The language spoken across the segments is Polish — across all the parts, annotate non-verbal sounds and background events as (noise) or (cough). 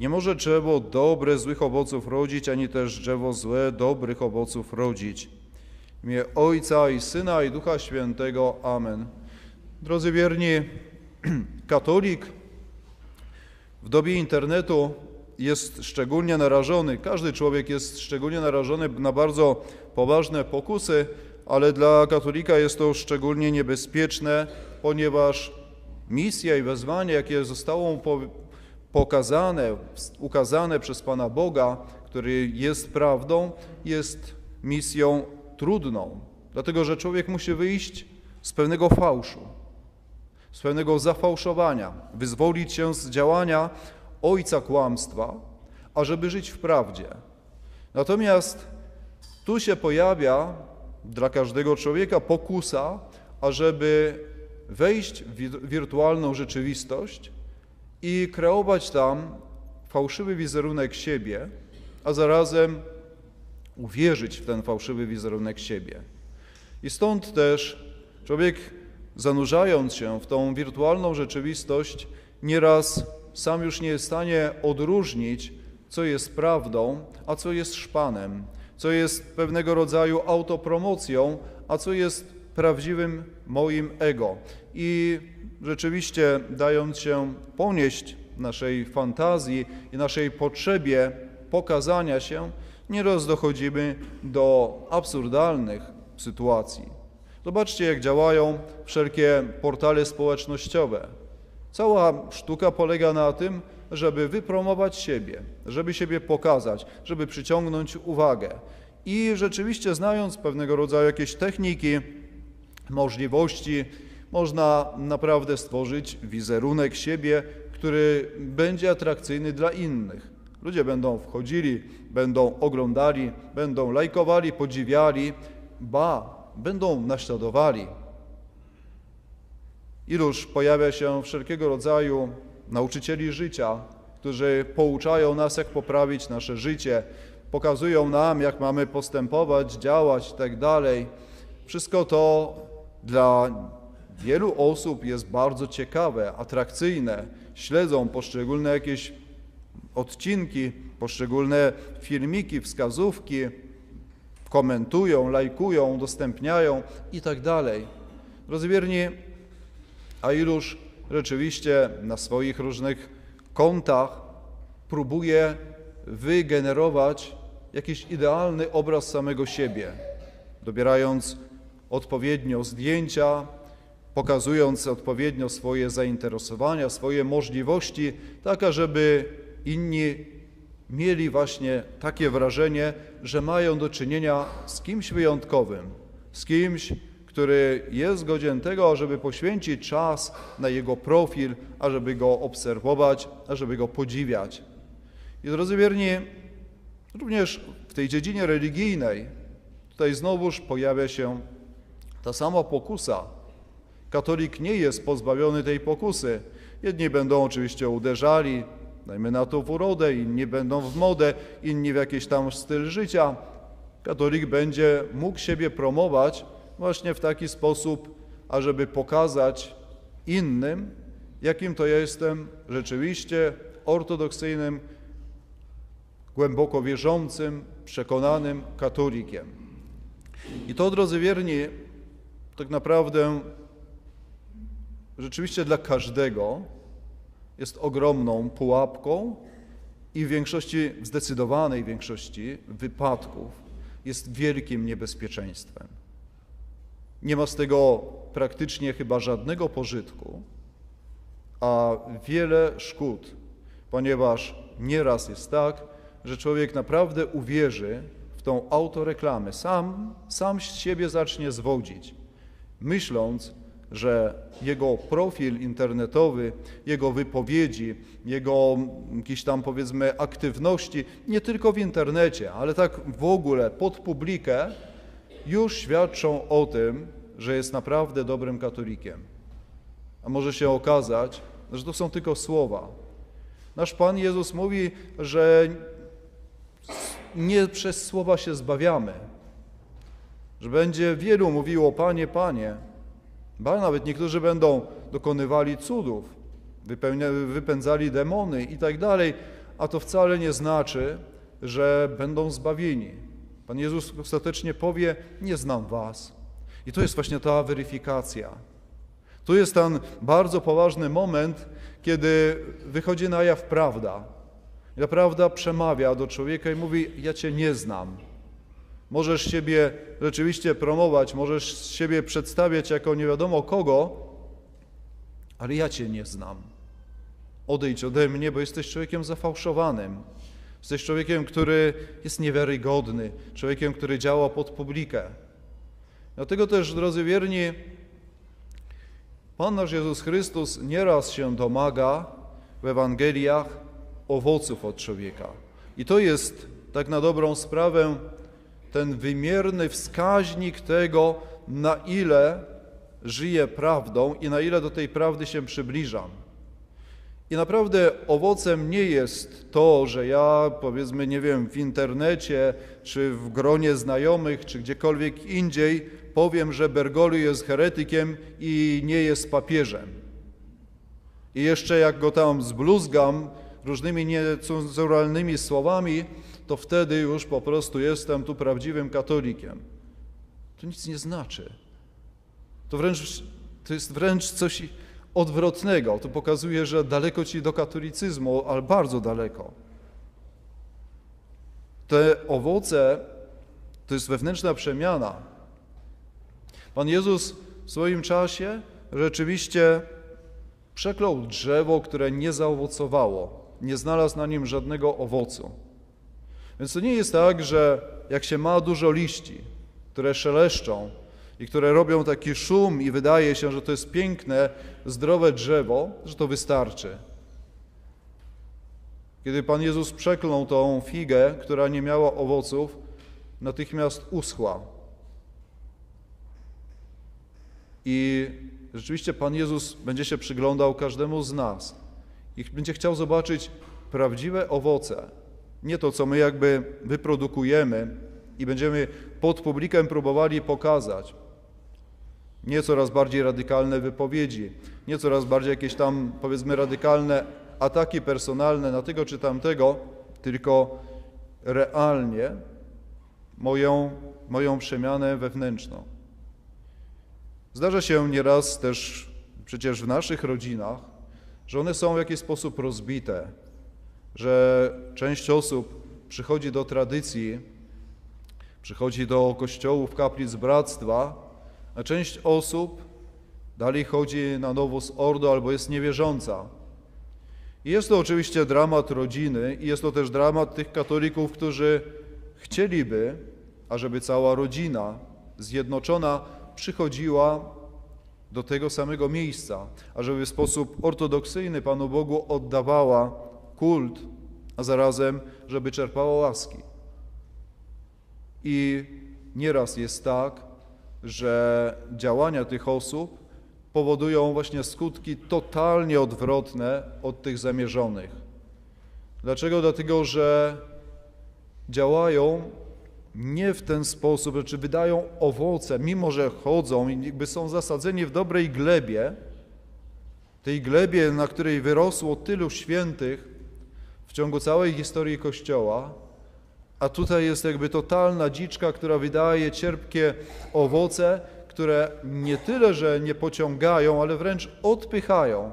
Nie może drzewo dobre złych owoców rodzić, ani też drzewo złe dobrych owoców rodzić. W imię Ojca i Syna i Ducha Świętego. Amen. Drodzy wierni, (clears throat) katolik w dobie internetu jest szczególnie narażony, każdy człowiek jest szczególnie narażony na bardzo poważne pokusy, ale dla katolika jest to szczególnie niebezpieczne, ponieważ misja i wezwanie, jakie zostało mu pokazane, ukazane przez Pana Boga, który jest prawdą, jest misją trudną, dlatego że człowiek musi wyjść z pewnego fałszu, z pewnego zafałszowania, wyzwolić się z działania ojca kłamstwa, ażeby żyć w prawdzie. Natomiast tu się pojawia dla każdego człowieka pokusa, ażeby wejść w wirtualną rzeczywistość i kreować tam fałszywy wizerunek siebie, a zarazem uwierzyć w ten fałszywy wizerunek siebie. I stąd też człowiek, zanurzając się w tą wirtualną rzeczywistość, nieraz sam już nie jest w stanie odróżnić, co jest prawdą, a co jest szpanem, co jest pewnego rodzaju autopromocją, a co jest prawdziwym moim ego. I rzeczywiście, dając się ponieść naszej fantazji i naszej potrzebie pokazania się, nieraz dochodzimy do absurdalnych sytuacji. Zobaczcie, jak działają wszelkie portale społecznościowe. Cała sztuka polega na tym, żeby wypromować siebie, żeby siebie pokazać, żeby przyciągnąć uwagę. I rzeczywiście, znając pewnego rodzaju jakieś techniki, możliwości, można naprawdę stworzyć wizerunek siebie, który będzie atrakcyjny dla innych. Ludzie będą wchodzili, będą oglądali, będą lajkowali, podziwiali, ba, będą naśladowali. Iluż pojawia się wszelkiego rodzaju nauczycieli życia, którzy pouczają nas, jak poprawić nasze życie, pokazują nam, jak mamy postępować, działać itd. Tak Wszystko to dla wielu osób jest bardzo ciekawe, atrakcyjne. Śledzą poszczególne jakieś odcinki, poszczególne filmiki, wskazówki, komentują, lajkują, udostępniają itd. Tak Drodzy wierni, a iluż rzeczywiście na swoich różnych kontach próbuje wygenerować jakiś idealny obraz samego siebie, dobierając odpowiednio zdjęcia, pokazując odpowiednio swoje zainteresowania, swoje możliwości, tak żeby inni mieli właśnie takie wrażenie, że mają do czynienia z kimś wyjątkowym, z kimś, który jest godzien tego, ażeby poświęcić czas na jego profil, ażeby go obserwować, ażeby go podziwiać. I drodzy wierni, również w tej dziedzinie religijnej, tutaj znowuż pojawia się ta sama pokusa. Katolik nie jest pozbawiony tej pokusy. Jedni będą oczywiście uderzali, dajmy na to w urodę, inni będą w modę, inni w jakiś tam styl życia. Katolik będzie mógł siebie promować właśnie w taki sposób, ażeby pokazać innym, jakim to ja jestem rzeczywiście ortodoksyjnym, głęboko wierzącym, przekonanym katolikiem. I to, drodzy wierni, tak naprawdę rzeczywiście dla każdego jest ogromną pułapką i w większości, w zdecydowanej większości wypadków jest wielkim niebezpieczeństwem. Nie ma z tego praktycznie chyba żadnego pożytku, a wiele szkód, ponieważ nieraz jest tak, że człowiek naprawdę uwierzy w tą autoreklamę, sam, sam siebie zacznie zwodzić, myśląc, że jego profil internetowy, jego wypowiedzi, jego jakieś tam powiedzmy aktywności, nie tylko w internecie, ale tak w ogóle pod publikę, już świadczą o tym, że jest naprawdę dobrym katolikiem. A może się okazać, że to są tylko słowa. Nasz Pan Jezus mówi, że nie przez słowa się zbawiamy, że będzie wielu mówiło Panie, Panie, ba nawet niektórzy będą dokonywali cudów, wypędzali demony i tak dalej, a to wcale nie znaczy, że będą zbawieni. Pan Jezus ostatecznie powie: Nie znam Was. I to jest właśnie ta weryfikacja. Tu jest ten bardzo poważny moment, kiedy wychodzi na jaw prawda. Ta prawda przemawia do człowieka i mówi: Ja Cię nie znam. Możesz siebie rzeczywiście promować, możesz siebie przedstawiać jako nie wiadomo kogo, ale ja Cię nie znam. Odejdź ode mnie, bo jesteś człowiekiem zafałszowanym. Jesteś człowiekiem, który jest niewiarygodny, człowiekiem, który działa pod publikę. Dlatego też, drodzy wierni, Pan nasz Jezus Chrystus nieraz się domaga w Ewangeliach owoców od człowieka. I to jest tak na dobrą sprawę ten wymierny wskaźnik tego, na ile żyję prawdą i na ile do tej prawdy się przybliżam. I naprawdę owocem nie jest to, że ja powiedzmy, nie wiem, w internecie, czy w gronie znajomych, czy gdziekolwiek indziej powiem, że Bergoglio jest heretykiem i nie jest papieżem. I jeszcze jak go tam zbluzgam różnymi niecenzuralnymi słowami, to wtedy już po prostu jestem tu prawdziwym katolikiem. To nic nie znaczy. To wręcz to jest wręcz coś odwrotnego. To pokazuje, że daleko ci do katolicyzmu, ale bardzo daleko. Te owoce to jest wewnętrzna przemiana. Pan Jezus w swoim czasie rzeczywiście przeklął drzewo, które nie zaowocowało, nie znalazł na nim żadnego owocu. Więc to nie jest tak, że jak się ma dużo liści, które szeleszczą i które robią taki szum i wydaje się, że to jest piękne, zdrowe drzewo, że to wystarczy. Kiedy Pan Jezus przeklął tą figę, która nie miała owoców, natychmiast uschła. I rzeczywiście Pan Jezus będzie się przyglądał każdemu z nas i będzie chciał zobaczyć prawdziwe owoce, nie to, co my jakby wyprodukujemy i będziemy pod publikiem próbowali pokazać. Nie coraz bardziej radykalne wypowiedzi, nie coraz bardziej jakieś tam, powiedzmy, radykalne ataki personalne na tego czy tamtego, tylko realnie moją, moją przemianę wewnętrzną. Zdarza się nieraz też przecież w naszych rodzinach, że one są w jakiś sposób rozbite, że część osób przychodzi do tradycji, przychodzi do kościołów, kaplic bractwa, a część osób dalej chodzi na nowo z ordo albo jest niewierząca. I jest to oczywiście dramat rodziny i jest to też dramat tych katolików, którzy chcieliby, ażeby cała rodzina zjednoczona przychodziła do tego samego miejsca, ażeby w sposób ortodoksyjny Panu Bogu oddawała kult, a zarazem, żeby czerpała łaski. I nieraz jest tak, że działania tych osób powodują właśnie skutki totalnie odwrotne od tych zamierzonych. Dlaczego? Dlatego, że działają nie w ten sposób, czy znaczy wydają owoce, mimo że chodzą i jakby są zasadzeni w dobrej glebie, tej glebie, na której wyrosło tylu świętych w ciągu całej historii Kościoła, a tutaj jest jakby totalna dziczka, która wydaje cierpkie owoce, które nie tyle, że nie pociągają, ale wręcz odpychają,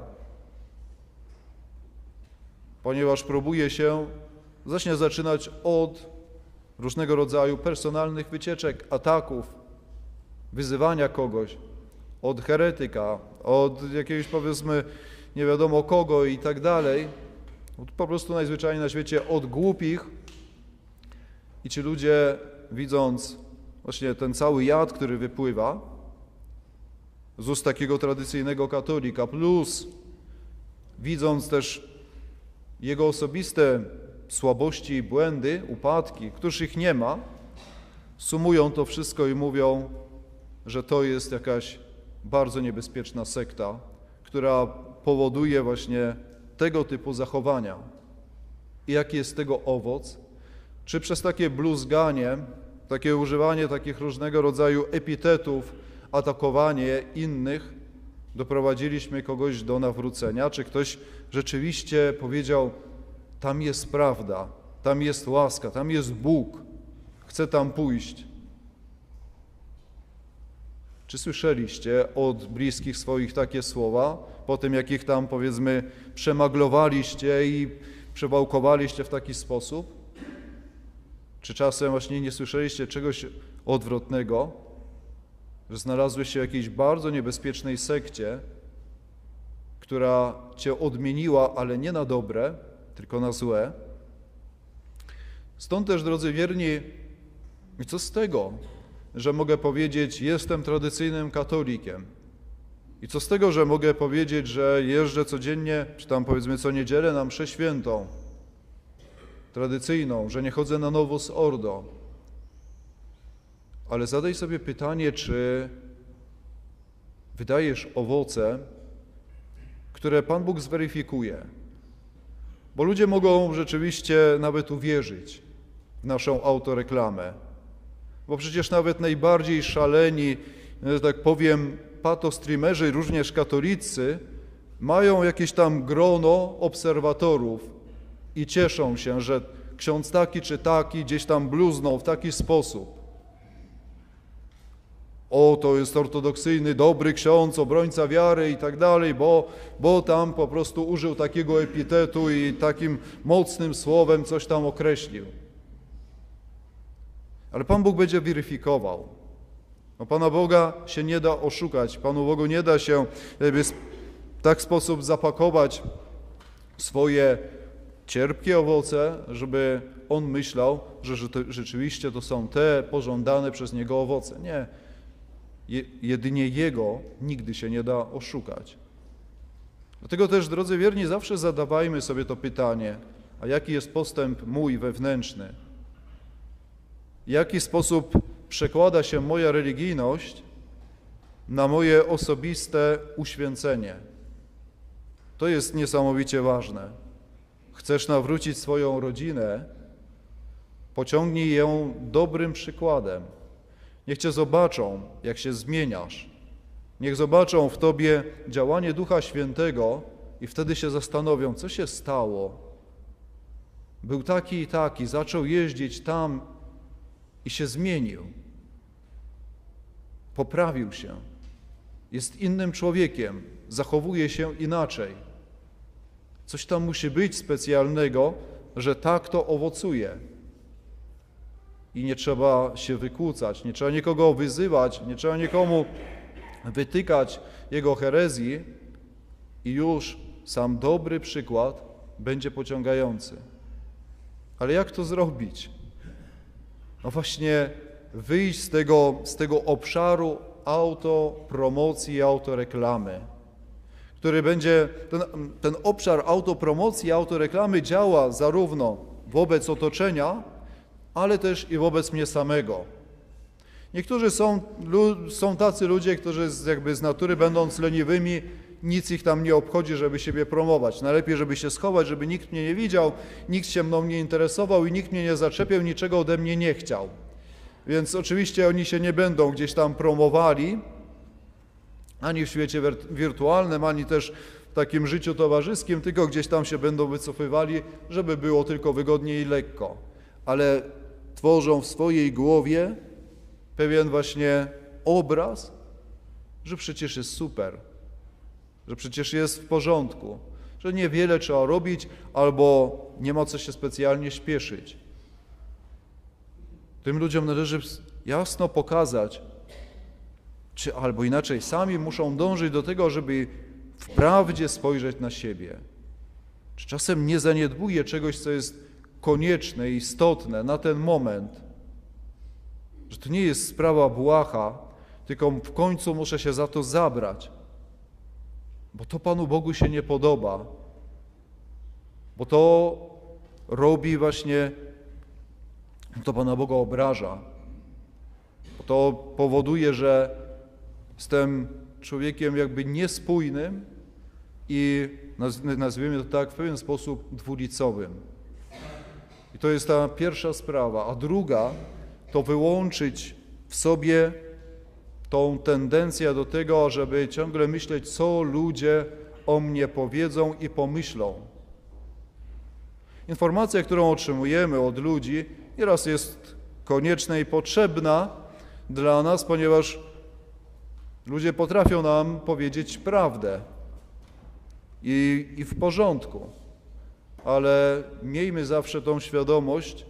ponieważ próbuje się zacznie zaczynać od różnego rodzaju personalnych wycieczek, ataków, wyzywania kogoś od heretyka, od jakiegoś powiedzmy nie wiadomo kogo i tak dalej, po prostu najzwyczajniej na świecie od głupich. I ci ludzie widząc właśnie ten cały jad, który wypływa z ust takiego tradycyjnego katolika, plus widząc też jego osobiste słabości i błędy, upadki, któż ich nie ma, sumują to wszystko i mówią, że to jest jakaś bardzo niebezpieczna sekta, która powoduje właśnie tego typu zachowania. I jaki jest tego owoc? Czy przez takie bluzganie, takie używanie takich różnego rodzaju epitetów, atakowanie innych, doprowadziliśmy kogoś do nawrócenia? Czy ktoś rzeczywiście powiedział, Tam jest prawda, tam jest łaska, tam jest Bóg. Chcę tam pójść. Czy słyszeliście od bliskich swoich takie słowa, po tym jak ich tam powiedzmy przemaglowaliście i przewałkowaliście w taki sposób? Czy czasem właśnie nie słyszeliście czegoś odwrotnego, że znalazłeś się w jakiejś bardzo niebezpiecznej sekcie, która cię odmieniła, ale nie na dobre, tylko na złe? Stąd też, drodzy wierni, co z tego, że mogę powiedzieć, jestem tradycyjnym katolikiem? I co z tego, że mogę powiedzieć, że jeżdżę codziennie, czy tam powiedzmy co niedzielę na mszę świętą, tradycyjną, że nie chodzę na nowo z ordo. Ale zadaj sobie pytanie, czy wydajesz owoce, które Pan Bóg zweryfikuje. Bo ludzie mogą rzeczywiście nawet uwierzyć w naszą autoreklamę. Bo przecież nawet najbardziej szaleni, że tak powiem, patostreamerzy, również katolicy, mają jakieś tam grono obserwatorów, i cieszą się, że ksiądz taki czy taki gdzieś tam bluznął w taki sposób. O, to jest ortodoksyjny, dobry ksiądz, obrońca wiary i tak dalej, bo, bo tam po prostu użył takiego epitetu i takim mocnym słowem coś tam określił. Ale Pan Bóg będzie weryfikował. No, Pana Boga się nie da oszukać, Panu Bogu nie da się w tak sposób zapakować swoje cierpkie owoce, żeby on myślał, że rzeczywiście to są te pożądane przez niego owoce. Nie. Jedynie jego nigdy się nie da oszukać. Dlatego też, drodzy wierni, zawsze zadawajmy sobie to pytanie, a jaki jest postęp mój wewnętrzny? W jaki sposób przekłada się moja religijność na moje osobiste uświęcenie? To jest niesamowicie ważne. Chcesz nawrócić swoją rodzinę, pociągnij ją dobrym przykładem. Niech Cię zobaczą, jak się zmieniasz. Niech zobaczą w Tobie działanie Ducha Świętego i wtedy się zastanowią, co się stało. Był taki i taki, zaczął jeździć tam i się zmienił. Poprawił się. Jest innym człowiekiem, zachowuje się inaczej. Coś tam musi być specjalnego, że tak to owocuje. I nie trzeba się wykłócać, nie trzeba nikogo wyzywać, nie trzeba nikomu wytykać jego herezji i już sam dobry przykład będzie pociągający. Ale jak to zrobić? No właśnie wyjść z tego, z tego obszaru autopromocji i autoreklamy który będzie, ten, ten obszar autopromocji, autoreklamy działa zarówno wobec otoczenia, ale też i wobec mnie samego. Niektórzy są, są tacy ludzie, którzy z, jakby z natury będąc leniwymi, nic ich tam nie obchodzi, żeby siebie promować. Najlepiej, żeby się schować, żeby nikt mnie nie widział, nikt się mną nie interesował i nikt mnie nie zaczepiał, niczego ode mnie nie chciał. Więc oczywiście oni się nie będą gdzieś tam promowali, ani w świecie wirtualnym, ani też w takim życiu towarzyskim, tylko gdzieś tam się będą wycofywali, żeby było tylko wygodnie i lekko. Ale tworzą w swojej głowie pewien właśnie obraz, że przecież jest super, że przecież jest w porządku, że niewiele trzeba robić albo nie ma co się specjalnie śpieszyć. Tym ludziom należy jasno pokazać, czy albo inaczej sami muszą dążyć do tego, żeby wprawdzie spojrzeć na siebie. Czy czasem nie zaniedbuję czegoś, co jest konieczne, istotne na ten moment, że to nie jest sprawa błaha, tylko w końcu muszę się za to zabrać, bo to Panu Bogu się nie podoba, bo to robi właśnie, to Pana Boga obraża, bo to powoduje, że Jestem człowiekiem jakby niespójnym i nazwijmy to tak w pewien sposób dwulicowym. I to jest ta pierwsza sprawa. A druga to wyłączyć w sobie tą tendencję do tego, żeby ciągle myśleć, co ludzie o mnie powiedzą i pomyślą. Informacja, którą otrzymujemy od ludzi, nieraz jest konieczna i potrzebna dla nas, ponieważ ludzie potrafią nam powiedzieć prawdę i, i w porządku, ale miejmy zawsze tą świadomość,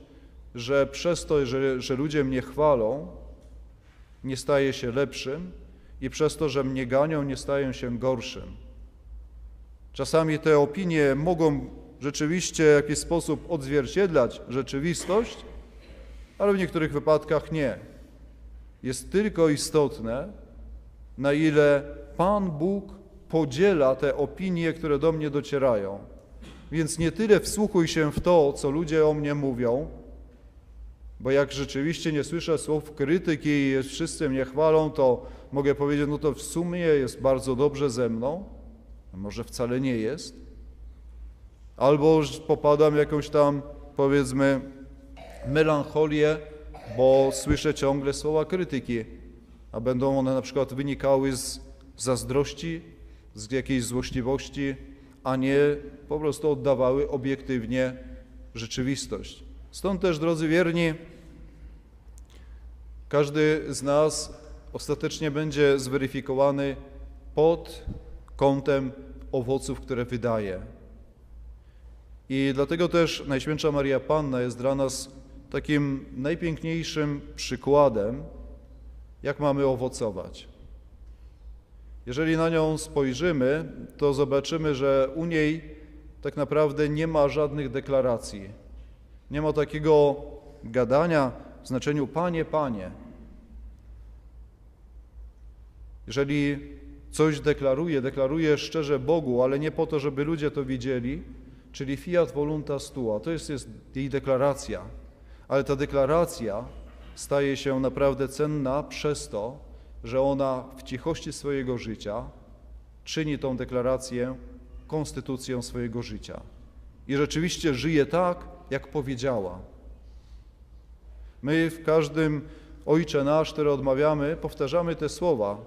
że przez to, że, że ludzie mnie chwalą, nie staję się lepszym i przez to, że mnie ganią, nie staję się gorszym. Czasami te opinie mogą rzeczywiście w jakiś sposób odzwierciedlać rzeczywistość, ale w niektórych wypadkach nie. Jest tylko istotne, na ile Pan Bóg podziela te opinie, które do mnie docierają. Więc nie tyle wsłuchuj się w to, co ludzie o mnie mówią, bo jak rzeczywiście nie słyszę słów krytyki i wszyscy mnie chwalą, to mogę powiedzieć, no to w sumie jest bardzo dobrze ze mną, może wcale nie jest. Albo popadam jakąś tam, powiedzmy, melancholię, bo słyszę ciągle słowa krytyki, a będą one na przykład wynikały z zazdrości, z jakiejś złośliwości, a nie po prostu oddawały obiektywnie rzeczywistość. Stąd też, drodzy wierni, każdy z nas ostatecznie będzie zweryfikowany pod kątem owoców, które wydaje. I dlatego też Najświętsza Maria Panna jest dla nas takim najpiękniejszym przykładem, jak mamy owocować. Jeżeli na nią spojrzymy, to zobaczymy, że u niej tak naprawdę nie ma żadnych deklaracji. Nie ma takiego gadania w znaczeniu Panie, Panie. Jeżeli coś deklaruje, deklaruje szczerze Bogu, ale nie po to, żeby ludzie to widzieli, czyli fiat voluntas tua. To jest, jest jej deklaracja. Ale ta deklaracja staje się naprawdę cenna przez to, że ona w cichości swojego życia czyni tą deklarację konstytucją swojego życia. I rzeczywiście żyje tak, jak powiedziała. My w każdym Ojcze nasz, który odmawiamy, powtarzamy te słowa: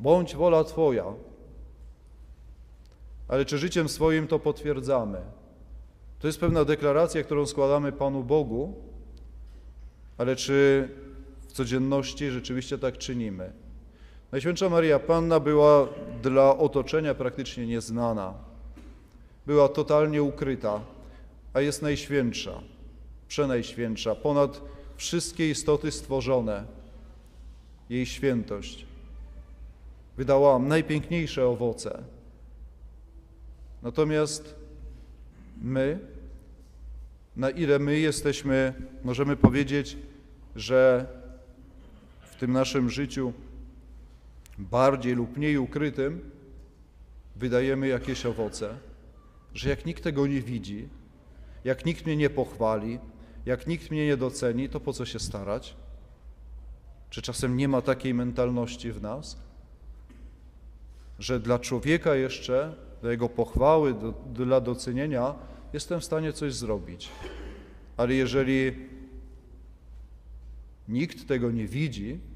bądź wola Twoja. Ale czy życiem swoim to potwierdzamy? To jest pewna deklaracja, którą składamy Panu Bogu, ale czy w codzienności rzeczywiście tak czynimy? Najświętsza Maria Panna była dla otoczenia praktycznie nieznana. Była totalnie ukryta, a jest najświętsza, przenajświętsza, ponad wszystkie istoty stworzone. Jej świętość wydała najpiękniejsze owoce. Natomiast my, na ile my jesteśmy, możemy powiedzieć, że tym naszym życiu bardziej lub mniej ukrytym wydajemy jakieś owoce, że jak nikt tego nie widzi, jak nikt mnie nie pochwali, jak nikt mnie nie doceni, to po co się starać? Czy czasem nie ma takiej mentalności w nas, że dla człowieka jeszcze, dla jego pochwały, do, dla docenienia jestem w stanie coś zrobić. Ale jeżeli nikt tego nie widzi,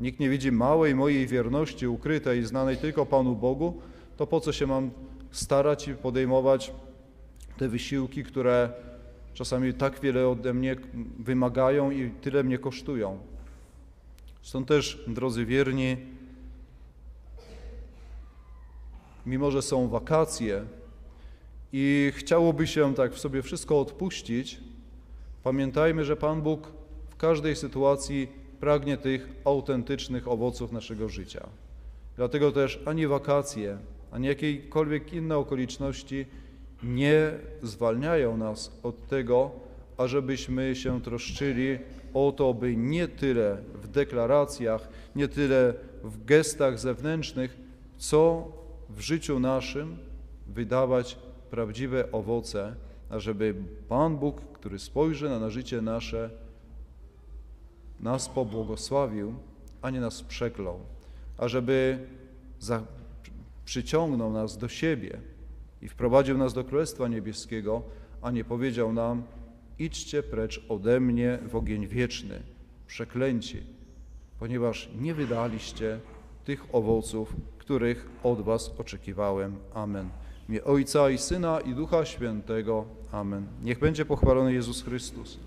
nikt nie widzi małej mojej wierności ukrytej i znanej tylko Panu Bogu, to po co się mam starać i podejmować te wysiłki, które czasami tak wiele ode mnie wymagają i tyle mnie kosztują. Stąd też, drodzy wierni, mimo że są wakacje i chciałoby się tak w sobie wszystko odpuścić, pamiętajmy, że Pan Bóg w każdej sytuacji pragnie tych autentycznych owoców naszego życia. Dlatego też ani wakacje, ani jakiekolwiek inne okoliczności nie zwalniają nas od tego, ażebyśmy się troszczyli o to, by nie tyle w deklaracjach, nie tyle w gestach zewnętrznych, co w życiu naszym wydawać prawdziwe owoce, ażeby Pan Bóg, który spojrzy na życie nasze, nas pobłogosławił, a nie nas przeklął, ażeby za, przyciągnął nas do siebie i wprowadził nas do Królestwa Niebieskiego, a nie powiedział nam, idźcie precz ode mnie w ogień wieczny, przeklęci, ponieważ nie wydaliście tych owoców, których od was oczekiwałem. Amen. imię Ojca i Syna i Ducha Świętego. Amen. Niech będzie pochwalony Jezus Chrystus.